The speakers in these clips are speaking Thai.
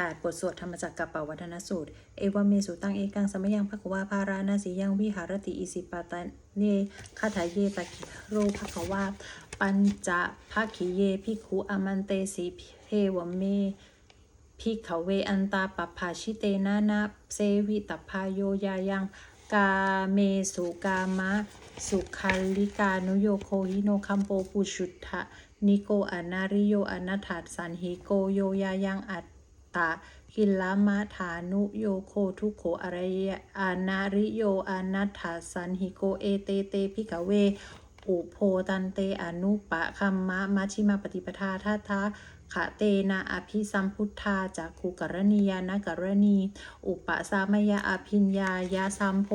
8 บทสวดธรรมจักรกับปวัฒนสูตร เอวเมสุตังเอกังสมยังภควาภารานาสียังวิหารติอิสิปาตาเนคาถาเยตะคิโรภควาปัญจะภาคิเยพิกุอมันเตสีเพวเมพิกขเวอันตาปภาชิเตนานาเซวิตพาโยยายังกาเมสุกามะ สุขัลลิกานุโยโคหิโนคัมโปปุชุทธะนิโกอนาริโยอนัตถาสันหิโกโยยายังอัต ตะกิลามะฐานุโยโคทุโขอารยะอนาริโยอนัตถาสันหิโกเอเตเตพิกเว อุโพตันเตอนุปะคัมมะมัชชิมาปฏิปทาทัทะขะเตนะอภิสัมพุทธาจากขุกรณียานกรณี อุปสามยาอภิญญายาสัมโพ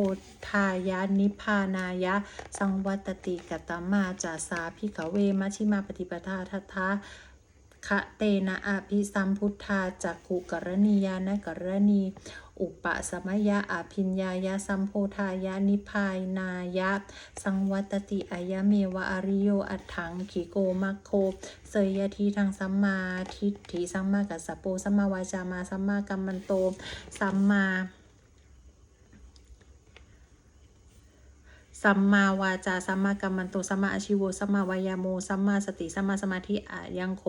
ธายานิพานายะ สังวัตติกตมาจาสาพิกเวมัชชิมาปฏิปทาทัทะ คะเตนะอภิสัมพุทธาจากขุกรณียานกรณี อุปสมยะอภิญญายะสัมโพธายะนิพพานายะ สังวัตติอายะเมวะอริโยอัถังขีโกมัคโค เสยยทีทางสัมมาทิฏฐิสัมมากัสสปโปสัมมาวาจามาสัมมากัมมันโตสัมมา สัมมาวาจา สัมมากัมมันโต สัมมาอาชิวสัมมาวายาโม สัมมาสติ สัมมาสมาธิอะยังโข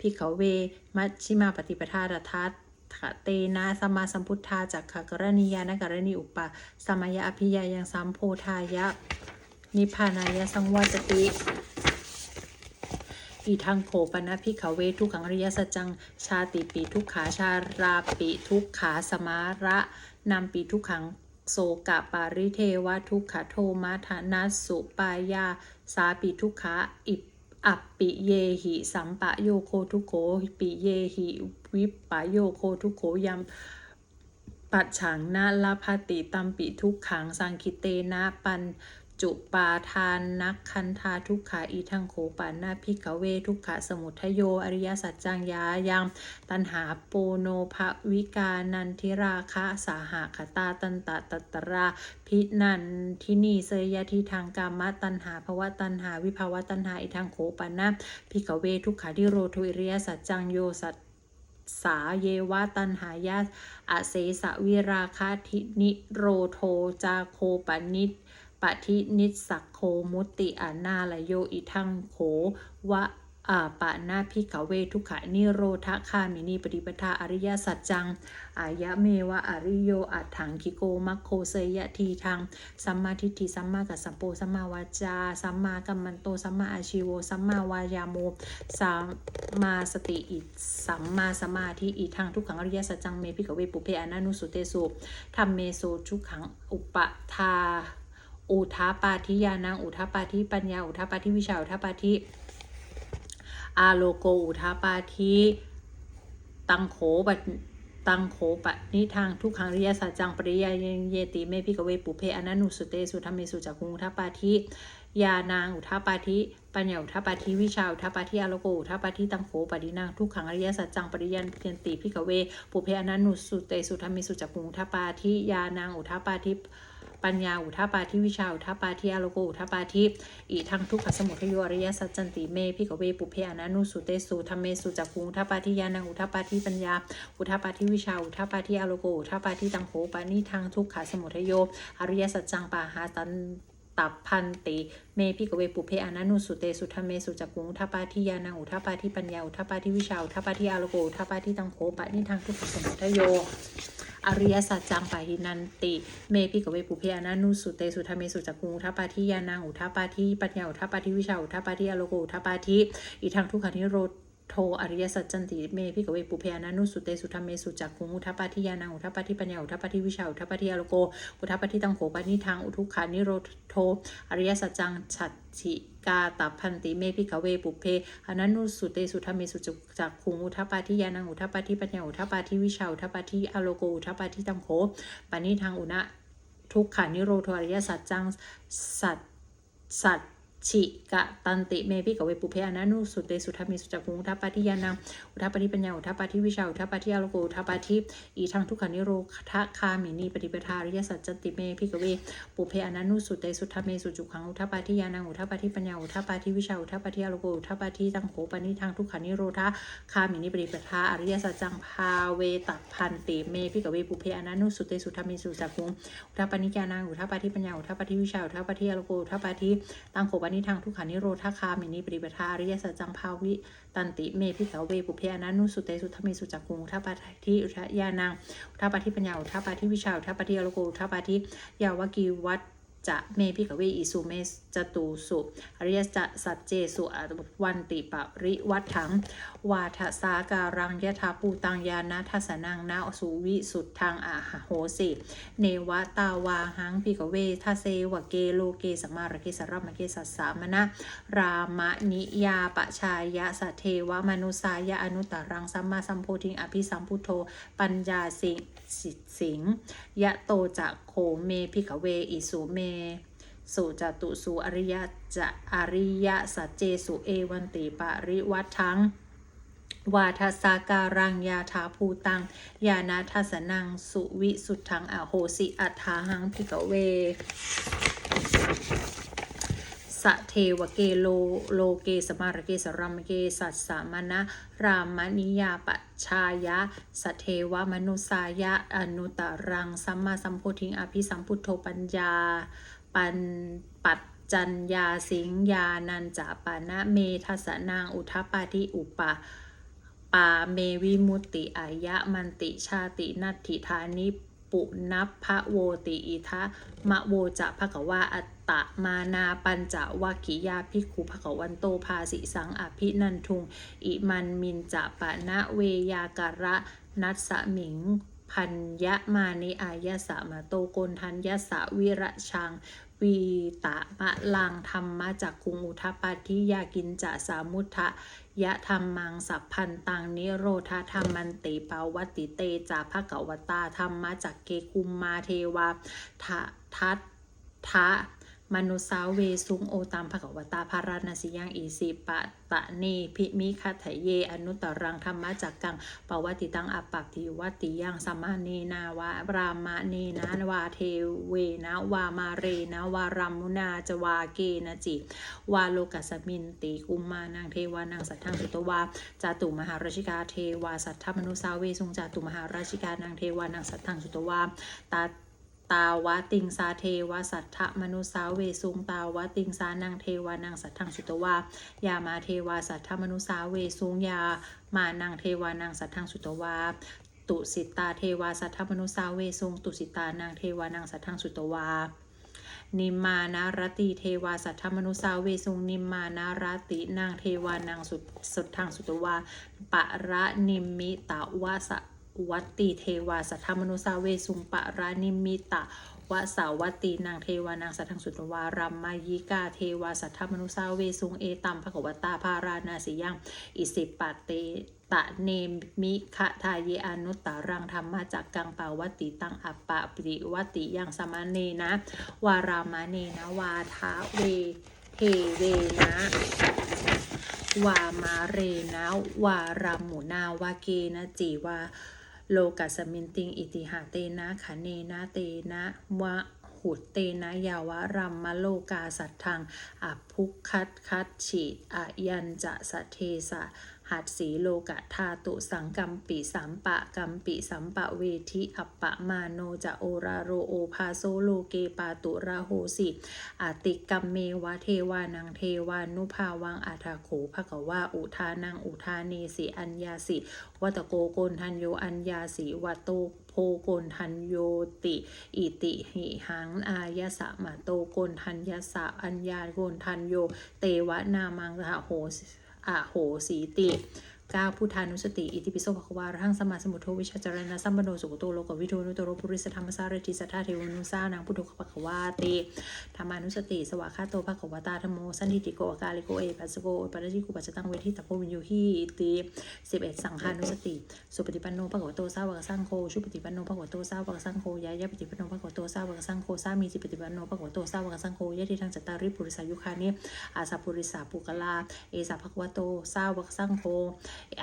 พิกขเว มัชชิมาปฏิปทาดัทัตถะเตนะสัมมาสัมพุทธาจักขกรณียานกรณีอุปะสัมยอภิยายังสัมโพธายะ นิพพานายะสังวัตติอีทังโขปนะพิขเวทุกขังริยสจัง ชาติปีทุกขาชาราปิทุกขาสมาระนำปีทุกขัง โสกะปาริเทวทุกขโทมัทนัสสุปายา สาปิทุกขะอิปอัปปิเยหิสัมปะโยโคทุโขปิเยหิวิปปะโยโคทุโขยัมปัจฉังนาลาภติตัมปิทุกขังสังคิเตนะปัน จุปาทานนักคันธาทุกขาอีทังโขปานาพิกเวทุกขะสมุทโย อริยสัจจังยายังตันหาโปโนภวิกานันทิราคะสาหะขตาตันตะตัตตราพินันทินีเสยยะทิทางกามตันหาภวะตันหาวิภาวะตันหาอีทังโขปานาพิกเวทุกขาทิโรทุอริยสัจจังโยสัจสาเยวะตันหายาอเสสวิราคาทินิโรโทจาโคปนิต ปทินิสสักโคมุติอานาลโยอิทังโขวะอาปะนาพิกเวทุกขะนิโรธคามินีปฏิปทาอริยสัจจัง อายะเมวะอริโยอัตถังคิโกมัคโคเสยะทีทางสัมมาทิฏฐิสัมมากัสสปโปสัมมาวาจาสัมมากัมมันโตสัมมาอาชิโวสัมมาวายาโมสัมมาสติอิสัมมาสมาธิอิทังทุกขังอริยสัจจังเมพิกเวปุเพอนานุสุเตสุธรรมเมโสทุกขังอุปทา อุทาปาทิยานังอุทาปาทิปัญญาอุทาปาทิวิชาอุทาปาทิอาโลโกอุทาปาทิตังโขบัดตังโขปะนิทางทุกขังอริยสัจจังปริยาเยติเมพิกเวปุเพอนันุสุเตสุธรรมสุจักุงอุทาปาทิยานางอุทาปาทิปัญญาอุทาปาทิวิชาอุทาปาทิอาโลโกอุทาปาทิตังโขปะนินางทุกขังอริยสัจจังปริยันเพียนติพิกเวปุเพอนันุสุเตสุธรรมสุจักุงอุทาปาทิยานางอุทาปาทิ ปัญญาอุทาปาทิวิชาอุทาปาทิอาโลโกอุทาปาทิอีทังทุกขสมุทโยอริยสัจจันติเมพิกเวปุเพอนานุสุเตสุธรรมเมสุจักขุงอุทาปาทิยานังอุทาปาทิปัญญา อุทาปาทิวิชาอุทาปาทิอาโลโกอุทาปาทิตังโหปานิทังทุกขสมุทโยอริยสัจจังปาหาตัน ตับพันติ เมพิกเวปุเพอนานุสุเตสุธรรมเมสุจักุงทาปาทิยานังอุทาปาทิปัญญาอุทาปาทิวิชาอุทาปาทิอาโลโกอุทาปาทิตังโขปานิทางทุกขสมุทโยอริยสัจจังปาหินันติ เมพิกเวปุเพอนานุสุเตสุธรรมเมสุจักุงอุทาปาทิยานังอุทาปาทิปัญญาอุทาปาทิวิชาอุทาปาทิอโลโกอุทาปาทิอีทางทุกขานิโรธ โทอริยสัจจันติเมพิกเวปุเพอนานุสุเตสุธรรมเมสุจักขุงอุทาปาทิยานังอุทาปาทิปัญญาอุทาปาทิวิชาอุทาปาทิอโลโกอุทาปาทิตังโขปานิทางอุทุขานิโรโทอริยสัจจังฉัตฉิกาตัพันติเมพิกเวปุเพอนันุสุเตสุธรรมเมสุจักขุงอุทาปาทิยานังอุทาปาทิปัญญาอุทาปาทิวิชาอุทาปาทิอโลโกอุทาปาทิตังโขปานิทางอุณะทุกขานิโรโธอริยสัจจังสัตสัต ชิกะตันติเมพิกเวปุเพอนานุสุเตสุทัมเมสุจักขุงอุทัปปาทิยานังอุทัปปาทิปัญญาอุทัปปาทิวิชาอุทัปปาทิอโลโกอุทัปปาทิอีทังทุกขานิโรธาคามินีปฏิปทาริยสัจจติเมพิกเวปุเพอนานุสุเตสุทัมเมสุจุขังอุทัปปาทิยานังอุทัปปาทิปัญญาอุทัปปาทิวิชาอุทัปปาทิอโลโกอุทัปปาทิตังโขปนิทังทุกขานิโรธาคามินีปฏิปทาอริยสัจจังภาเวตัพันติเมพิกเวปุเพอนานุสุเตสุทัมเมสุจักขุงอุทัปปานิยานังอุทัปปาทิปัญญาอุทัปปาทิวิชาอุทัปปาทิอโลโกอุทัปปาทิตังโขปนิทางทุกขานิโรธาคามินิปริปทาริยสัจจังภาวิ ตันติเมพิกเวปุเพอนานุสุเตสุทมิสุจักุงทัปปาทิอุทยานังทัปปาทิปัญญาทัปปาทิวิชาทัปปาทิอโลโกทัปปาทิยาวกีวัต จะเมพิกเวอิสุเมจตุสุอริยจะสัจเจสุอวันติปริวัตถัง วาทสาการังยะถาปูตังยานะทัสนังนาสุวิสุทธังอาหโหสิ เนวะตาวาหังพิกเวทาเซวะเกโลเกสมารเกสรัมเกสัสสามนะ รามนิยาปชายะสัเทวมนุสายะอนุตตรังสัมมาสัมโพธิงอภิสัมพุทโธปัญญาสิสิสิงยะโตจะโคเมพิกเวอิสุเมสุจตุสุอริยะจะอริยสัจเจสุเอวันติปริวัตทั้งวาทสาการังยาถาภูตัง ยานาทัสนังสุวิสุทธังอโหสิอัฏฐาหังพิกเวะเทวเกโลโลเกสมารเกสรัมเกสัสสามนะรามนิยาปชายะสะเทวมนุสายะอนุตตรังสัมมาสัมโพธิงอภิสัมพุทโธปัญญา ปันปัจจัญญาสิงญานันจาปานะเมทัสนางอุทปาทิอุปาปาเมวิมุตติอายะมันติชาตินัตถิธานิปุนัพพะโวติอิทะมะโวจะภะคะวาอัตตะมานาปัญจวัคคิยาภิกขุภะคะวันโตภาสิสังอภินันทุง อิมันมินจะปะนะเวยาการะนัสสมิงพันยะมานิอายะสะมาโตโกนทันยะสะวิระชังวีตะมะลังธรรมะจากคุงอุทปาทิยากินจะสามุทะ ยะธรรมังสัพพันตังนิโรธาธรรมันติปาวัติเตจาภะกวตาธรรมะจากเกคุมมาเทวาทะทัตทะ มนุสาเวสุงโอตามภะกวตาภาราณสิยังอีสิปะตะเนพิมิคัตเย อนุตตรังธรรมะจากกังปวัติตังอปักติวัติยังสัมมาเนนาวะรามะเนนาวาเทเวนะวามาเรนะวารัมมุนาจวาเกนะจิวาโลกัสมินติกุมมานังเทวานังสัทธังสุตวาจาตุมหาราชิกาเทวาสัทธมนุสาเวสุงจาตุมหาราชิกานังเทวานังสัทธังสุตวาตา ตาวะติงสาเทวสัทธมนุสาเวสุงตาวะติงสานังเทวานังสัทธังสุตวายามาเทวาสัทธมนุสาเวสุงยามานังเทวานังสัทธังสุตวาตุสิตาเทวาสัทธมนุสาเวสุงตุสิตานังเทวานังสัทธังสุตวานิมมานารติเทวาสัทธมนุสาเวสุงนิมมานารตินางเทวานางสุดสุดทางสุตวาปะระนิมิตาวาส วัตติเทวาสัทธมนุสาเวสุงปะระนิมิตาวาสาวัตตีนางเทวานางสัทธังสุตวารัมมายิกาเทวาสัทธมนุสาเวสุงเอตัมภควตาภารานาสิยังอิสิปะเตตะเนมิคะทายอนุตตรังธรรมาจากกังปาวัตติตังอัปปะปริวัตติยังสมาเนนะ วารามาเนนะ วาทาเวเทเวนะวามาเรนะ วารามุนาวาเกนะจีวา โลกัสมินติง อิติหาเตนะขเนนะเตนะวะหุเตนะยาวะรัมมะโลกาสัทธังอภุคัตคัตฉิอยันจะสะเทสะ หัดสีโลกะธาตุสังกัมปิสัมปะกัมปิสัมปะเวทิอัปปะมาโนจะโอราโรโอภาโซโลเกปาตุราโหสิอติกัมเมวะเทวานังเทวานุภาวังอาทาโขภะกวาอุทานังอุทานีสิอัญญาสิวัตโกโกนทันโยอัญญาสีวัตโตโพโกนทันโยติ อิติหิหังอายะสะมาโตโกนทันยะสะอัญญาโกนทันโย เตวะนามังสหโห อะโหสีติ 9พุทธานุสติ อิติปิโสภควารหังสมาสมุทโธวิชาจารณะสัมปโนสุขโตโลกวิทูนุตโรปุริสธรรมสารติสัทธาเทวนุสานางพุทโธภควาติธรรมานุสติ สวากาโตภควตาธโมสันติติโกอากาลิโกเอปัสโกปัจจิกุปัจจตังเวทิตาโพวินยูหีอิติ11สังฆานุสติ สุปฏิปันโนภควโตสาวกสังโฆชุปฏิปันโนภควโตสาวกสังโฆยายะปฏิปันโนภควโตสาวกสังโฆสามีจิปฏิปันโนภควโตสาวกสังโฆยะทิทังจตตาริปุริสายุคานิอาสาปุริสาปุกลาเอสาภควโตสาวกสังโฆ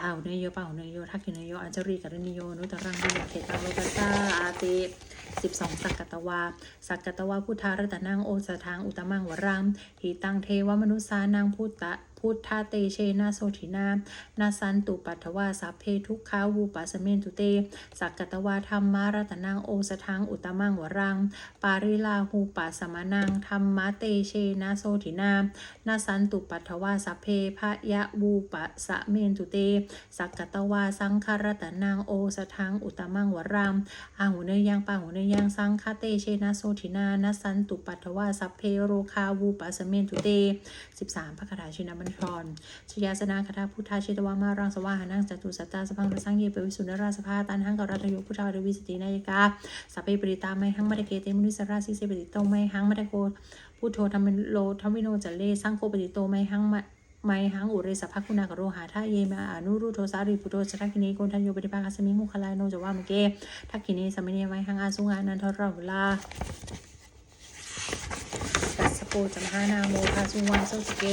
เอาเนยโยเป่าเนยโยทักกินเนยโยอัญจรีกรณิโยนุตรังวิยาเขตังโลกัสตาอาติ12 สักกตวา สักกตวาพุทธารัตนังโอสทางอุตมังวรังหิตังเทวมนุสานังพุตตะพุทธาเตเชนาโสถินา นาสันตุปัทวาสัพเพทุกขาวูปัสเมนตุเต สักกตวาธรรมารัตนังโอสทังอุตมังวรัง ปาริลาหูปัสมานังธรรมะเตเชนาโสถินา นาสันตุปัทวาสัพเพพะยะวูปัสเมนตุเต สักกตวาสังคารัตนังโอสทังอุตมังวรังอาหูเนยยังปาหูเนยังสังคเตเชนาโสถินานาสันตุปัทวาสัพเพโรคาวูปัสเมนตุเต13พระคาถาชินบัญชรชยาสนาคาถาพุทธาชิตวามารังสวาหานังจตุสัตตาสพังรสังเยเปวิสุนราสภาตันหังกรัตโยพุทธาเดวิสตินายกาสัพเพปริตาไมหังมัตเกเตมุนิสราสิเสปติโตไมหังมัตโกพุทโธธรรมโลธรรมิโนจัลเลสังโฆปฏิโตไมหังมะ ไมหังอุเรสภคุณากโรหาทาเยมาอนุรุโทสาริปุโตสทักขินีโกนทันโยปฏิภาคสมิมุขลายโนจะว่าเมเกทักขินีสมิเนไมหังอาสุงานันทรราลา โปจมหานาโมภาสุวังโสสเก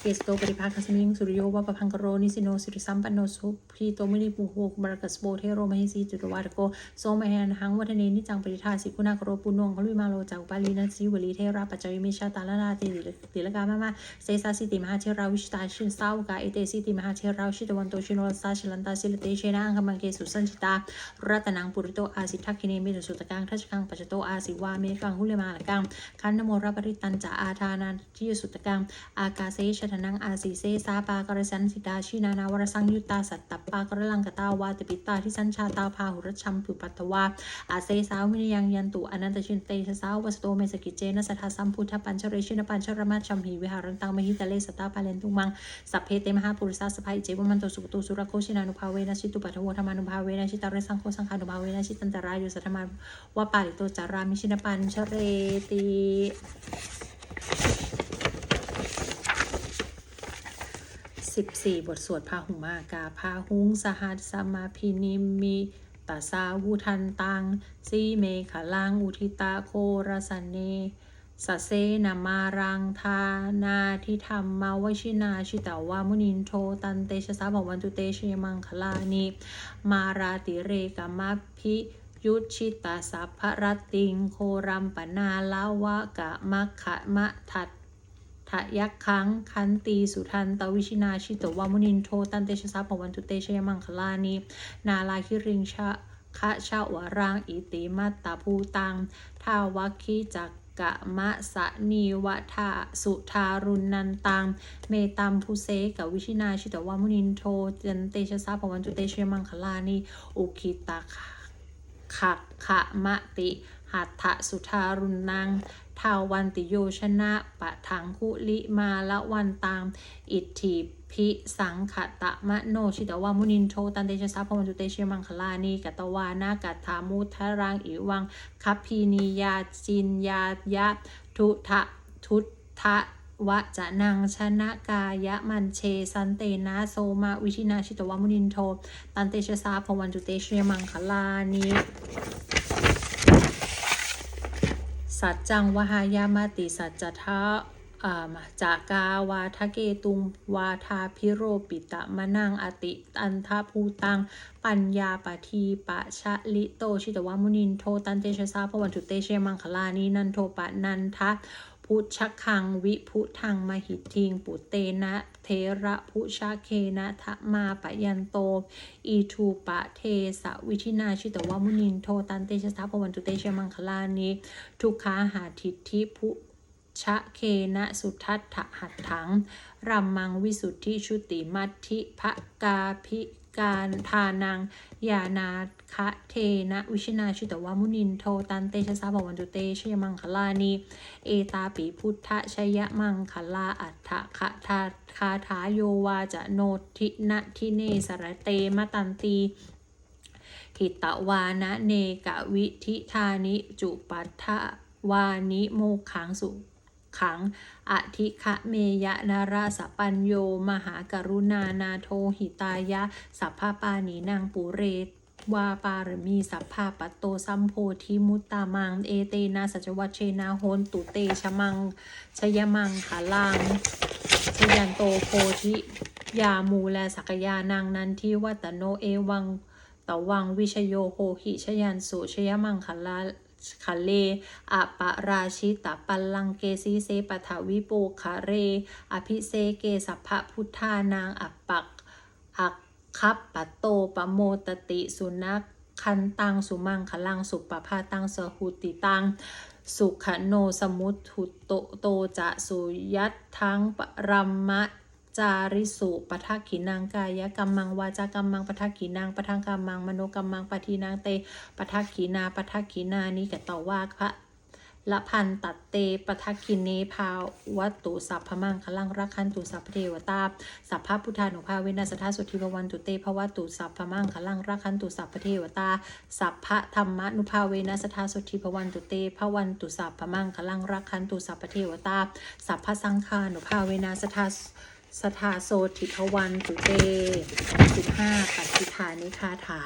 เกสโตปริภาคัสมิงสุริโยวะปะพังกโรนิสิโนสิริสัมปันโนสุพีโตมินิปุโหกุมารกัสโปเทโรมหิสีจุตวาตโกโสมแหนหังวัฒเนนิจังปริทาสิกุณากโรปุนงคลุยมาโลจากปาลีนัสิวลีเทราปัจจยมิชาตาลนาติติลกามามาเซสาสิติมหาเชราวิชตาชินสาวกาเอเตสิติมหาเชราชิตวันโตชิโนสาชลันตาสิลเตเชนะอังคมังเกสุสันชิตารัตนังปุริโตอาสิทักขิเนมิสุตกังทัชกังปัจจโตอาสิวาเมกังหุเลมาลกังคันนโมรปริตันจาอาทานาที่สุตกัง อากาเซชทนัง อาสิเซสาปากรสันสิดาชินานาวรสังยุตตาสัตตปากรลังกตาวาตปิตาที่สัญชาตาพาหุรชัมปุปัตตวาอาเซสาวมินยังยันตุอนันตชินเตชะสาววสโตเมสกิเจนะสัทธาสัมพุทธปัญชเรชินปัญชรมัชชัมหีวิหารันตังมหิตะเลสตาปาเลนตุมังสัพเพเตมหาปุริสาสภัยเจวมันโตสุตุสุรโคชินานุภาเวนะชิตุปัทโวธรรมานุภาเวนะชิตาเรสังโฆสังขานุภาเวนะชิตันตรายุสัทธมาวาปาลิโตจารามิชินปัญชเรติ 14 บทสวดพาหุมากาพาหุงสหัสสมาพินิมมิตาสาวุทันตังสีเมขลังอุทิตาโครสเนสเสนามารังทานาทิธรรมมาวชินาชิตาวามุนินโทตันเตชะสาบวันตุเตชยมังคลานิมาราติเรกามาพิยุชิตาสัพพรติงโครัมปนาลาวะกะมัคคะมะทัตะยักขังคันตีสุทันตวิชินาชิตวามุนินโทตันเตชะสาปวันตุเตชยมังคลานีนาลาคิริงชะคะชะวรังอิติมัตตาภูตังทาวัคีจักกะมะสะนีวะทาสุทารุณนันตัง เมตัมภูเสกวิชินาชิตวามุนินโทตันเตชะสาปวันตุเตชยมังคลานีอุคิตาคะขะขะมะติหัตถสุทารุณนังาวันติโยชนะปะทังคุลิมาละวันตังอิทธิพิสังขตะมะโนชิตวามุนินโทตันเตชะสาพวันตุเตชมังคลานีกัตวานากัตถามุทรังอิวังคัพพีนียาจินยายะทุทะทุทะวะจะนังชนะกายะมันเชสันเตนะโซมาวิชินาชิตวามุนินโท ตันเตชะสาพวันตุเตชมังคลานี สัจจังวหายามาติสัจจทะอ่าจากาวาทะเกตุงวาทาพิโรปิตะมะนังอติตันทาภูตัง ปัญญาปทีปะชะลิโต ชิตวามุนินโทตันเตชะซาพวันตุเตเชมังคลานีนันโทปะนันทะ พุชคังวิพุทังมหิทิง ปุเตนะเทระพุชะเคนะทะมาปะยันโต อีทูปะเทสะวิธินาชิตวามุนินโทตันเตชะสาพวันตุเตชมังคลานีทุกขาหาทิทิพุชะเคนะสุทัตถะหัตถังรัมมังวิสุทธิชุติมัทธิภกาภิ การทานังยานาคะเทนะวิชนาชิตวามุนินโทตันเตชะสาบวันตุเตชยมังคลานีเอตาปิพุทธชยมังคลาอัฏฐคะทาคาถาโยวาจะโนทินะทิเนสระเตมตันตีหิตวานะเนกะวิธิธานิจุปัฏฐวานิโมขังสุ ขัง อธิคะเมยะนาราสปัญโย มหากรุณานาโทหิตายะ สัพพปานีนางปุเรตวาปารมีสัพพาปัตโตสัมโพธิมุตตามัง เอเตนะสัจวัชเชนาโหนตุเตชะมัง ชยมังขาลังชยันโตโพธิยามูและสักยานางนันทิวัตโนเอวังตวังวิชโยโหหิชยันสุชยมังคลา คเลอปะราชิตะปัลลังเกสีเสปะทวิโปคาเร อภิเซเกสัพพะพุทธานางอัปปักอักคัปปะโตปะโมตติสุนักคันตังสุมังคลังสุปภาตังสหุติตังสุขโนสมุทุโตโตจะสุยัตทังปรมะ จาริสุปะทักขินังกายกรรมังวาจากรรมังปะทักขินังปะทังกรรมังมโนกรรมังปะทีนังเตปะทักขินาปะทักขินานิกะตวาพระละพันตัดเตปทักขิเนภาวัตตุสัพพมังคลังรักขันตุสัพพเทวตาสัพพะพุทธานุภาเวนัสทธาสุทธิภวันตุเตภวัตุสัพพมังคลังรักขันตุสัพพเทวตาสัพพะธรรมนุภาเวนัสทธาสุทธิภวันตุเตภวันตุสัพพมังคลังรักขันตุสัพพเทวตาสัพพะสังฆานุภาเวนัสทธา สถาโสทิพวันตุเตสิบห้าปัจจิฐานิคาถา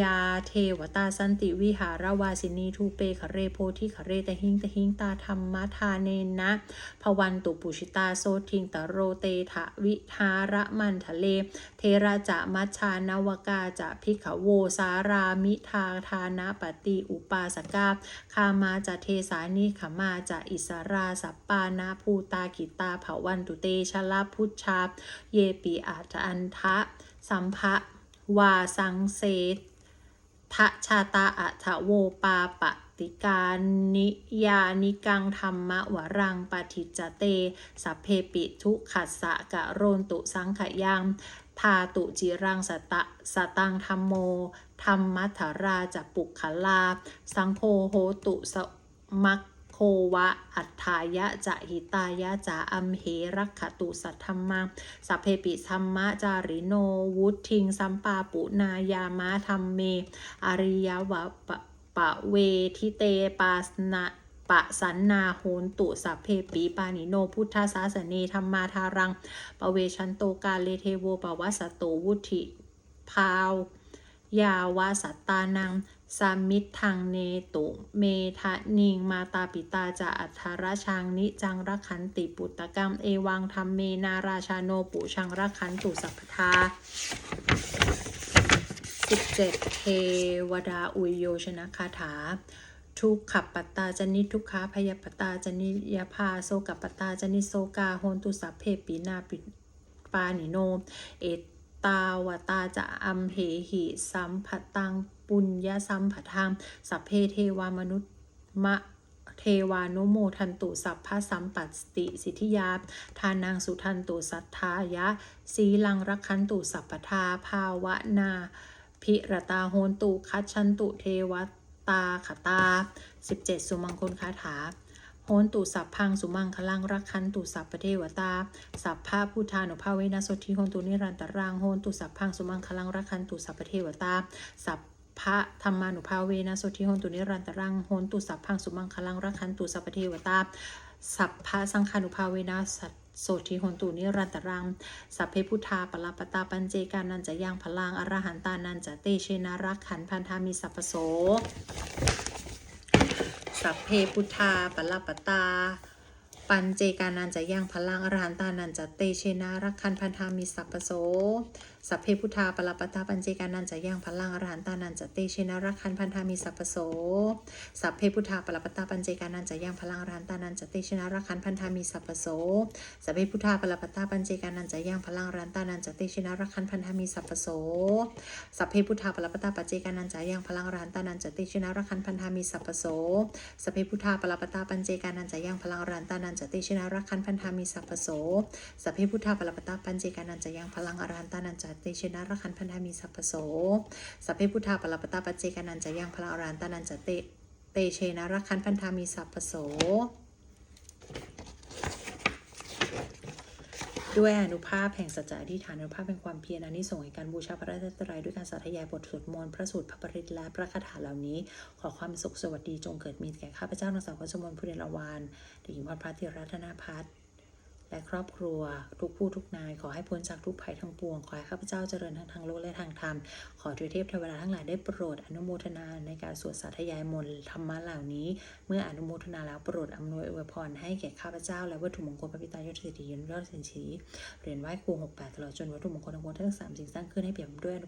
ยาเทวตาสันติวิหารวาสินีทูเปขเรโพธิขเรตหิงตหิงตาธรรมทาเนนะพวันตุปุชิตาโซทิงตโรเตถะวิหาระมันทะเล เทระจะมัชานวกาจะพิขโวสารามิทาทานะปฏิอุปาสกาคามาจะเทสานิขมาจะอิสราสัปปานาภูตากิตาเผวันตุเตชลาพุชชาเยปีอาจอันทะ สัมภะวาสังเสทะชาตาอัทโวปาปติการนิยานิกังธรรมวรังปฏิจเต สัพเพปิทุขัสสะกะโรนตุสังขยังทาตุจิรังสตะสตังธรรมโม ธรรมัทราจะปุกขลา สังโฆโหตุสมัค โควะอัฏฐายะจะหิตายะจะอัมเหรักขตุสัทธรรมังสัพเพปิธรรมะจาริโนวุทิงสัมปาปุนายามะธรรมเม อริยวะปะปะเวทิเตปาสนะปะสันนาโหนตุสัพเพปีปานิโน พุทธศาสเนธรรมาทารัง ปเวชันโตกาเลเทโวปวัสสโตวุธิพาวยาวาสัตตานัง สามิทธังเนตุ เมทะนิง มาตาปิตาจะอัทธราชังนิจังรักขันติปุตตกรรม เอวังธรรมเมนาราชาโนปุชังรักขันตุสัพพทา17เทวดาอุยโยชนะคาถา ทุกขับปัตตาจนิทุกขาพยาปตาจนิยาภาโซกับปตาจนิโซกาโหนตุสัพเพปีนาปิปานิโน เอตาวตาจะอัมเหหิสัมผัตังป ปุญญสัมผัทังสัพเพเทวามนุษย์มะเทวานุโมทันตุสัพพะสัมปัสติสิทธิยา ทานังสุทันตุสัทธายะ สีลังรักขันตุสัพพทาภาวนา พิรตาโหนตุคัจฉันตุเทวตาขตา 17 สุมังคลคาถาโหนตุสัพพังสุมังคลังรักขันตุสัพพเทวตา สัพพะพุทธานุภาเวนัสสทธิโหนตุนิรันตรังโหนตุสัพพังสุมังคลังรักขันตุสัพพเทวตาสัพ พระธรรมานุภาเวนัสสทธิโหนตุนิรันตรังโหนตุสัพพังสุมังคลังรักขันตุสัพเทวตาสัพพะสังฆานุภาเวนัสสัตโสทิโหนตุนิรันตรัง สัพเพพุทธาปลปตาปัญเจกานันจะยังพลังอรหันตานันจะเตเชนารักขันพันธามิสัพโส สัพเพพุทธาปลปตาปัญเจกานันจะยังพลังอรหันตานันจะเตเชนารักขันพันธามิสัพพโส สัพเพพุทธาปลปตาปัญเจกานันจะยังพลังอรหันตานันจะเตเชนรักขันพันธามิสัพโส สัพเพพุทธาปลปตาปัญเจกานันจะยังพลังอรหันตานันจะเตเชนรักขันพันธามิสัพโส สัพเพพุทธาปลปตาปัญเจกานันจะยังพลังอรหันตานันจะเตเชนรักขันพันธามิสัพโส สัพเพพุทธาปลปตาปัจเจกานันจะยังพลังอรหันตานันจะเตเชนรักขันพันธามิสัพโส สัพเพพุทธาปลปตาปัญเจกานันจะยังพลังอรหันตานันจะเตชนารักขันพันธามิสัพโส สัพเพพุทธาปลปตาปัญเจกานันจะยังพลังอรหันตานันจะตชนะระคันพันธามีสัพพโส สัพเพพุทธาปรปตาปเจกานันจะยังพระอรันตานันจะเตเตเชนะระคันพันธามีสัพพโสด้วยอนุภาพแห่งสัจจะอธิฐานอนุภาพแห่งความเพียรอันนี้ส่งส์แห่งการบูชาพระรัตนตรัยด้วยการสาธยายบทสวดมนต์พระสูตรพระปริตรและพระคาถาเหล่านี้ ขอความสุขสวัสดีจงเกิดมีแก่ข้าพเจ้าทั้งสามคนสมบูรณ์ผู้เดละวานเด็กหญิงพรพระธิรัตนาพัฒน์ และครอบครัวทุกผู้ทุกนาย ขอให้พ้นจากทุกภัยทั้งปวง ขอให้ข้าพเจ้าเจริญทั้งทางโลกและทางธรรม ขอทวยเทพเทวดาทั้งหลายได้โปรดอนุโมทนาในการสวดสาธยายมนต์ธรรมะเหล่านี้ เมื่ออนุโมทนาแล้วโปรดอำนวยอวยพรให้แก่ข้าพเจ้า และวัตถุมงคลพระปิตายศสิทธิยนยอดสินชีเหรียญไหว้ครูหกแปดตลอดจนวัตถุมงคลทั้งหมดทั้งสามสิ่งสร้างขึ้นให้เปี่ยมด้วย